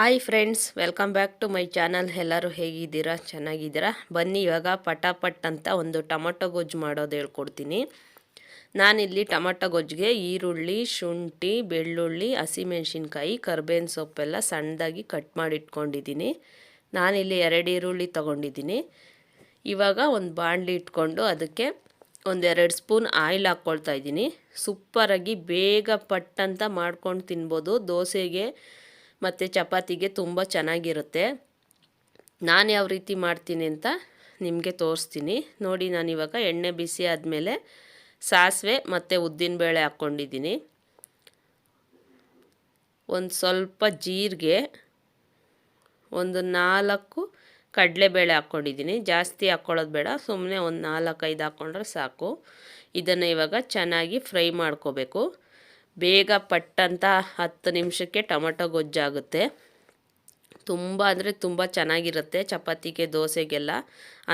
Hi friends, welcome back to my channel. ಎಲ್ಲರೂ ಹೇಗಿದ್ದೀರಾ? ಚೆನ್ನಾಗಿದ್ದೀರಾ? ಬನ್ನಿ, ಇವಾಗ ಪಟಾಪಟ್ ಅಂತ ಒಂದು ಟೊಮೊಟೊ ಗೊಜ್ಜು ಮಾಡೋದು ಹೇಳ್ಕೊಡ್ತೀನಿ. ನಾನಿಲ್ಲಿ ಟೊಮೊಟೊ ಗೊಜ್ಜಿಗೆ ಈರುಳ್ಳಿ, ಶುಂಠಿ, ಬೆಳ್ಳುಳ್ಳಿ, ಹಸಿಮೆಣ್ಸಿನ್ಕಾಯಿ, ಕರ್ಬೇವಿನ ಸೊಪ್ಪೆಲ್ಲ ಸಣ್ಣದಾಗಿ ಕಟ್ ಮಾಡಿ ಇಟ್ಕೊಂಡಿದ್ದೀನಿ ನಾನಿಲ್ಲಿ ಎರಡು ಈರುಳ್ಳಿ ತೊಗೊಂಡಿದ್ದೀನಿ. ಇವಾಗ ಒಂದು ಬಾಣಲಿ ಇಟ್ಕೊಂಡು ಅದಕ್ಕೆ ಒಂದೆರಡು ಸ್ಪೂನ್ ಆಯಿಲ್ ಹಾಕ್ಕೊಳ್ತಾ ಇದ್ದೀನಿ. ಸೂಪರಾಗಿ ಬೇಗ ಪಟ್ಟಂತ ಮಾಡ್ಕೊಂಡು ತಿನ್ಬೋದು. ದೋಸೆಗೆ ಮತ್ತು ಚಪಾತಿಗೆ ತುಂಬ ಚೆನ್ನಾಗಿರುತ್ತೆ. ನಾನು ಯಾವ ರೀತಿ ಮಾಡ್ತೀನಿ ಅಂತ ನಿಮಗೆ ತೋರಿಸ್ತೀನಿ. ನೋಡಿ, ನಾನು ಇವಾಗ ಎಣ್ಣೆ ಬಿಸಿ ಆದಮೇಲೆ ಸಾಸಿವೆ ಮತ್ತು ಉದ್ದಿನಬೇಳೆ ಹಾಕ್ಕೊಂಡಿದ್ದೀನಿ ಒಂದು ಸ್ವಲ್ಪ ಜೀರಿಗೆ ಒಂದು ನಾಲ್ಕು ಕಡಲೆಬೇಳೆ ಹಾಕ್ಕೊಂಡಿದ್ದೀನಿ ಜಾಸ್ತಿ ಹಾಕ್ಕೊಳ್ಳೋದು ಬೇಡ ಸುಮ್ಮನೆ ಒಂದು ನಾಲ್ಕೈದು ಹಾಕ್ಕೊಂಡ್ರೆ ಸಾಕು. ಇದನ್ನು ಇವಾಗ ಚೆನ್ನಾಗಿ ಫ್ರೈ ಮಾಡ್ಕೋಬೇಕು. ಬೇಗ ಪಟ್ಟಂತ ಹತ್ತು ನಿಮಿಷಕ್ಕೆ ಟೊಮೊಟೊ ಗೊಜ್ಜಾಗುತ್ತೆ. ತುಂಬ ಅಂದರೆ ತುಂಬ ಚೆನ್ನಾಗಿರುತ್ತೆ ಚಪಾತಿಗೆ, ದೋಸೆಗೆಲ್ಲ.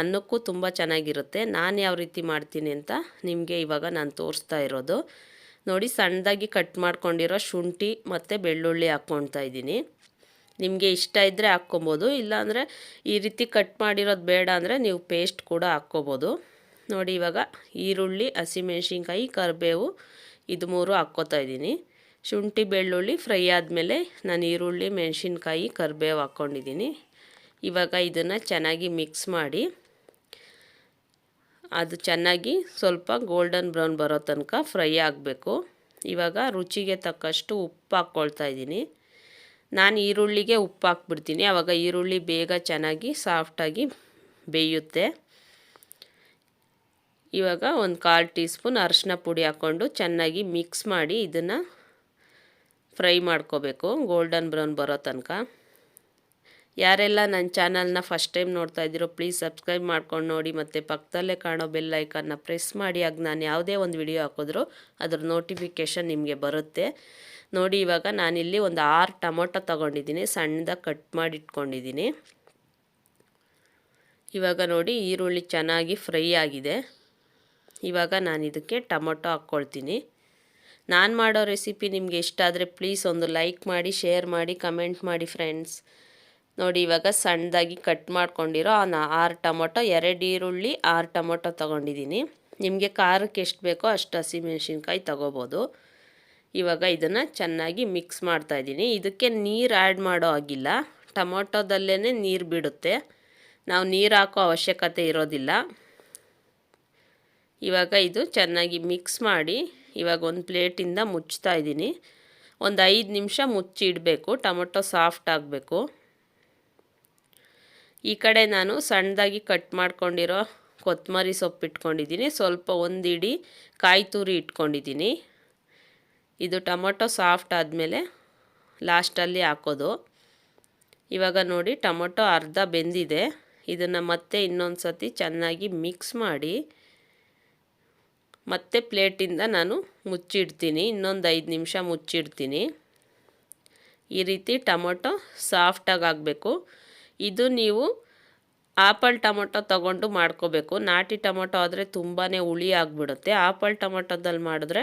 ಅನ್ನಕ್ಕೂ ತುಂಬ ಚೆನ್ನಾಗಿರುತ್ತೆ. ನಾನು ಯಾವ ರೀತಿ ಮಾಡ್ತೀನಿ ಅಂತ ನಿಮಗೆ ಇವಾಗ ನಾನು ತೋರಿಸ್ತಾ ಇರೋದು. ನೋಡಿ, ಸಣ್ಣದಾಗಿ ಕಟ್ ಮಾಡ್ಕೊಂಡಿರೋ ಶುಂಠಿ ಮತ್ತು ಬೆಳ್ಳುಳ್ಳಿ ಹಾಕ್ಕೊಳ್ತಾ ಇದ್ದೀನಿ. ನಿಮಗೆ ಇಷ್ಟ ಇದ್ದರೆ ಹಾಕ್ಕೊಬೋದು ಇಲ್ಲಾಂದರೆ ಈ ರೀತಿ ಕಟ್ ಮಾಡಿರೋದು ಬೇಡ ಅಂದರೆ ನೀವು ಪೇಸ್ಟ್ ಕೂಡ ಹಾಕ್ಕೋಬೋದು. ನೋಡಿ, ಇವಾಗ ಈರುಳ್ಳಿ, ಹಸಿಮೆಣ್ಸಿನ್ಕಾಯಿ, ಕರಿಬೇವು ಇದು ಮೂರು ಹಾಕ್ಕೋತಾ ಇದ್ದೀನಿ. ಶುಂಠಿ, ಬೆಳ್ಳುಳ್ಳಿ ಫ್ರೈ ಆದಮೇಲೆ ನಾನು ಈರುಳ್ಳಿ, ಮೆಣಸಿನ್ಕಾಯಿ, ಕರಿಬೇವು ಹಾಕ್ಕೊಂಡಿದ್ದೀನಿ. ಇವಾಗ ಇದನ್ನು ಚೆನ್ನಾಗಿ ಮಿಕ್ಸ್ ಮಾಡಿ ಅದು ಚೆನ್ನಾಗಿ ಸ್ವಲ್ಪ ಗೋಲ್ಡನ್ ಬ್ರೌನ್ ಬರೋ ತನಕ ಫ್ರೈ ಆಗಬೇಕು. ಇವಾಗ ರುಚಿಗೆ ತಕ್ಕಷ್ಟು ಉಪ್ಪು ಹಾಕ್ಕೊಳ್ತಾ ಇದ್ದೀನಿ. ನಾನು ಈರುಳ್ಳಿಗೆ ಉಪ್ಪು ಹಾಕ್ಬಿಡ್ತೀನಿ. ಆವಾಗ ಈರುಳ್ಳಿ ಬೇಗ ಚೆನ್ನಾಗಿ ಸಾಫ್ಟಾಗಿ ಬೇಯುತ್ತೆ. ಇವಾಗ ಒಂದು ಕಾಲು ಟೀ ಸ್ಪೂನ್ ಅರಶಿನ ಪುಡಿ ಹಾಕ್ಕೊಂಡು ಚೆನ್ನಾಗಿ ಮಿಕ್ಸ್ ಮಾಡಿ ಇದನ್ನು ಫ್ರೈ ಮಾಡ್ಕೋಬೇಕು. ಗೋಲ್ಡನ್ ಬ್ರೌನ್ ಬರೋ ತನಕ. ಯಾರೆಲ್ಲ ನನ್ನ ಚಾನಲ್ನ ಫಸ್ಟ್ ಟೈಮ್ ನೋಡ್ತಾ ಇದ್ದೀರೋ, ಪ್ಲೀಸ್ ಸಬ್ಸ್ಕ್ರೈಬ್ ಮಾಡ್ಕೊಂಡು ನೋಡಿ. ಮತ್ತು ಪಕ್ಕದಲ್ಲೇ ಕಾಣೋ ಬೆಲ್ ಐಕನ್ನ ಪ್ರೆಸ್ ಮಾಡಿ. ಆಗ ನಾನು ಯಾವುದೇ ಒಂದು ವಿಡಿಯೋ ಹಾಕಿದ್ರು ಅದ್ರ ನೋಟಿಫಿಕೇಷನ್ ನಿಮಗೆ ಬರುತ್ತೆ. ನೋಡಿ, ಇವಾಗ ನಾನಿಲ್ಲಿ ಒಂದು ಆರು ಟೊಮೊಟೊ ತೊಗೊಂಡಿದ್ದೀನಿ. ಸಣ್ಣದಾಗಿ ಕಟ್ ಮಾಡಿ ಇಟ್ಕೊಂಡಿದ್ದೀನಿ ಇವಾಗ ನೋಡಿ, ಈರುಳ್ಳಿ ಚೆನ್ನಾಗಿ ಫ್ರೈ ಆಗಿದೆ. ಇವಾಗ ನಾನು ಇದಕ್ಕೆ ಟೊಮೊಟೊ ಹಾಕ್ಕೊಳ್ತೀನಿ. ನಾನು ಮಾಡೋ ರೆಸಿಪಿ ನಿಮಗೆ ಇಷ್ಟ ಆದರೆ ಪ್ಲೀಸ್ ಒಂದು ಲೈಕ್ ಮಾಡಿ ಶೇರ್ ಮಾಡಿ ಕಮೆಂಟ್ ಮಾಡಿ ಫ್ರೆಂಡ್ಸ್ ನೋಡಿ ಇವಾಗ ಸಣ್ಣದಾಗಿ ಕಟ್ ಮಾಡ್ಕೊಂಡಿರೋ ನಾ ಆರು ಟೊಮೊಟೊ, ಎರಡು ಈರುಳ್ಳಿ, ಆರು ಟೊಮೊಟೊ ತೊಗೊಂಡಿದ್ದೀನಿ. ನಿಮಗೆ ಖಾರಕ್ಕೆ ಎಷ್ಟು ಬೇಕೋ ಅಷ್ಟು ಹಸಿಮೆಣ್ಸಿನ್ಕಾಯಿ ತೊಗೋಬೋದು. ಇವಾಗ ಇದನ್ನು ಚೆನ್ನಾಗಿ ಮಿಕ್ಸ್ ಮಾಡ್ತಾಯಿದ್ದೀನಿ ಇದಕ್ಕೆ ನೀರು ಆ್ಯಡ್ ಮಾಡೋ ಆಗಿಲ್ಲ ಟೊಮೊಟೊದಲ್ಲೇ ನೀರು ಬಿಡುತ್ತೆ. ನಾವು ನೀರು ಹಾಕೋ ಅವಶ್ಯಕತೆ ಇರೋದಿಲ್ಲ. ಇವಾಗ ಇದು ಚೆನ್ನಾಗಿ ಮಿಕ್ಸ್ ಮಾಡಿ ಇವಾಗ ಒಂದು ಪ್ಲೇಟಿಂದ ಮುಚ್ತಾ ಇದ್ದೀನಿ. ಒಂದು ಐದು ನಿಮಿಷ ಮುಚ್ಚಿ ಇಡಬೇಕು, ಟೊಮೊಟೊ ಸಾಫ್ಟ್ ಆಗಬೇಕು. ಈ ಕಡೆ ನಾನು ಸಣ್ಣದಾಗಿ ಕಟ್ ಮಾಡ್ಕೊಂಡಿರೋ ಕೊತ್ತಂಬರಿ ಸೊಪ್ಪು ಇಟ್ಕೊಂಡಿದ್ದೀನಿ. ಸ್ವಲ್ಪ ಒಂದು ಇಡೀ ಕಾಯಿ ತುರಿ ಇಟ್ಕೊಂಡಿದ್ದೀನಿ. ಇದು ಟೊಮೊಟೊ ಸಾಫ್ಟ್ ಆದಮೇಲೆ ಲಾಸ್ಟಲ್ಲಿ ಹಾಕೋದು. ಇವಾಗ ನೋಡಿ ಟೊಮೊಟೊ ಅರ್ಧ ಬೆಂದಿದೆ. ಇದನ್ನು ಮತ್ತೆ ಇನ್ನೊಂದು ಸತಿ ಚೆನ್ನಾಗಿ ಮಿಕ್ಸ್ ಮಾಡಿ ಮತ್ತೆ ಪ್ಲೇಟಿಂದ ನಾನು ಮುಚ್ಚಿಡ್ತೀನಿ, ಇನ್ನೊಂದು ಐದು ನಿಮಿಷ ಮುಚ್ಚಿಡ್ತೀನಿ. ಈ ರೀತಿ ಟೊಮೊಟೊ ಸಾಫ್ಟಾಗಿ ಆಗಬೇಕು. ಇದು ನೀವು ಆಪಲ್ ಟೊಮೊಟೊ ತಗೊಂಡು ಮಾಡ್ಕೋಬೇಕು. ನಾಟಿ ಟೊಮೊಟೊ ಆದರೆ ತುಂಬಾ ಹುಳಿ ಆಗಿಬಿಡುತ್ತೆ. ಆಪಲ್ ಟೊಮೊಟೊದಲ್ಲಿ ಮಾಡಿದ್ರೆ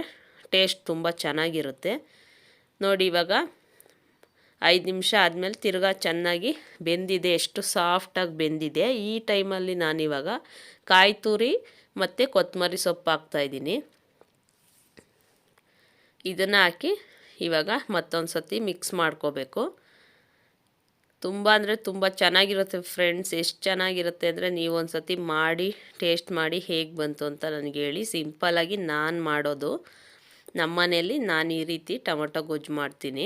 ಟೇಸ್ಟ್ ತುಂಬ ಚೆನ್ನಾಗಿರುತ್ತೆ. ನೋಡಿ, ಇವಾಗ ಐದು ನಿಮಿಷ ಆದಮೇಲೆ ತಿರ್ಗಾ ಚೆನ್ನಾಗಿ ಬೆಂದಿದೆ. ಎಷ್ಟು ಸಾಫ್ಟಾಗಿ ಬೆಂದಿದೆ. ಈ ಟೈಮಲ್ಲಿ ನಾನಿವಾಗ ಕಾಯಿ ತುರಿ ಮತ್ತು ಕೊತ್ತಂಬರಿ ಸೊಪ್ಪು ಹಾಕ್ತಾಯಿದ್ದೀನಿ ಇದನ್ನು ಹಾಕಿ ಇವಾಗ ಮತ್ತೊಂದು ಸತಿ ಮಿಕ್ಸ್ ಮಾಡ್ಕೋಬೇಕು. ತುಂಬ ಅಂದರೆ ತುಂಬ ಚೆನ್ನಾಗಿರುತ್ತೆ ಫ್ರೆಂಡ್ಸ್, ಎಷ್ಟು ಚೆನ್ನಾಗಿರುತ್ತೆ ಅಂದರೆ ನೀವು ಒಂದು ಸತಿ ಮಾಡಿ, ಟೇಸ್ಟ್ ಮಾಡಿ ಹೇಗೆ ಬಂತು ಅಂತ ನನಗೆ ಹೇಳಿ. ಸಿಂಪಲ್ಲಾಗಿ ನಾನು ಮಾಡೋದು. ನಮ್ಮ ಮನೆಯಲ್ಲಿ ನಾನು ಈ ರೀತಿ ಟೊಮೊಟೊ ಗೊಜ್ಜು ಮಾಡ್ತೀನಿ.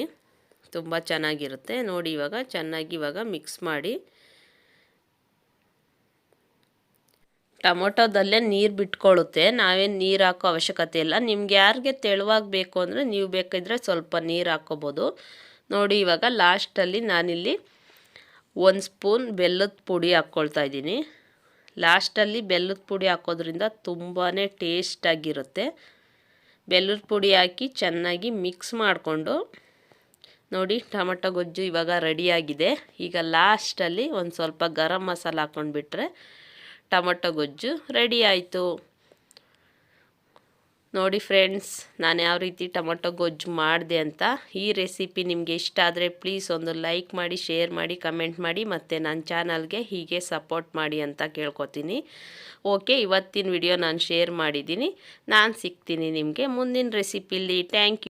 ತುಂಬ ಚೆನ್ನಾಗಿರುತ್ತೆ. ನೋಡಿ ಇವಾಗ ಚೆನ್ನಾಗಿ ಇವಾಗ ಮಿಕ್ಸ್ ಮಾಡಿ ಟೊಮೊಟೊದಲ್ಲೇ ನೀರು ಬಿಟ್ಕೊಳ್ಳುತ್ತೆ ನಾವೇನು ನೀರು ಹಾಕೋ ಅವಶ್ಯಕತೆ ಇಲ್ಲ. ನಿಮ್ಗೆ ಯಾರಿಗೆ ತೆಳುವಾಗಿ ಬೇಕು ಅಂದರೆ ನೀವು ಬೇಕಿದ್ರೆ ಸ್ವಲ್ಪ ನೀರು ಹಾಕ್ಕೋಬೋದು ನೋಡಿ, ಇವಾಗ ಲಾಸ್ಟಲ್ಲಿ ನಾನಿಲ್ಲಿ ಒಂದು ಸ್ಪೂನ್ ಬೆಲ್ಲದ ಪುಡಿ ಹಾಕ್ಕೊಳ್ತಾ ಇದ್ದೀನಿ. ಲಾಸ್ಟಲ್ಲಿ ಬೆಲ್ಲದ ಪುಡಿ ಹಾಕೋದ್ರಿಂದ ತುಂಬಾ ಟೇಸ್ಟಾಗಿರುತ್ತೆ ಬೆಲ್ಲದ ಪುಡಿ ಹಾಕಿ ಚೆನ್ನಾಗಿ ಮಿಕ್ಸ್ ಮಾಡಿಕೊಂಡು, ನೋಡಿ, ಟೊಮಟೊ ಗೊಜ್ಜು ಇವಾಗ ರೆಡಿಯಾಗಿದೆ ಈಗ ಲಾಸ್ಟಲ್ಲಿ ಒಂದು ಸ್ವಲ್ಪ ಗರಂ ಮಸಾಲ ಹಾಕ್ಕೊಂಡ್ಬಿಟ್ರೆ ಟೊಮಟೊ ಗೊಜ್ಜು ರೆಡಿ ಆಯಿತು. ನೋಡಿ ಫ್ರೆಂಡ್ಸ್, ನಾನು ಯಾವ ರೀತಿ ಟೊಮೊಟೊ ಗೊಜ್ಜು ಮಾಡಿದೆ ಅಂತ ಈ ರೆಸಿಪಿ ನಿಮಗೆ ಇಷ್ಟ ಆದರೆ ಪ್ಲೀಸ್ ಒಂದು ಲೈಕ್ ಮಾಡಿ, ಶೇರ್ ಮಾಡಿ, ಕಮೆಂಟ್ ಮಾಡಿ ಮತ್ತು ನನ್ನ ಚಾನಲ್ಗೆ ಹೀಗೆ ಸಪೋರ್ಟ್ ಮಾಡಿ ಅಂತ ಕೇಳ್ಕೊತೀನಿ. ಓಕೆ, ಇವತ್ತಿನ ವಿಡಿಯೋ ನಾನು ಶೇರ್ ಮಾಡಿದ್ದೀನಿ. ನಾನು ಸಿಗ್ತೀನಿ ನಿಮಗೆ ಮುಂದಿನ ರೆಸಿಪಿಲಿ. Thank you.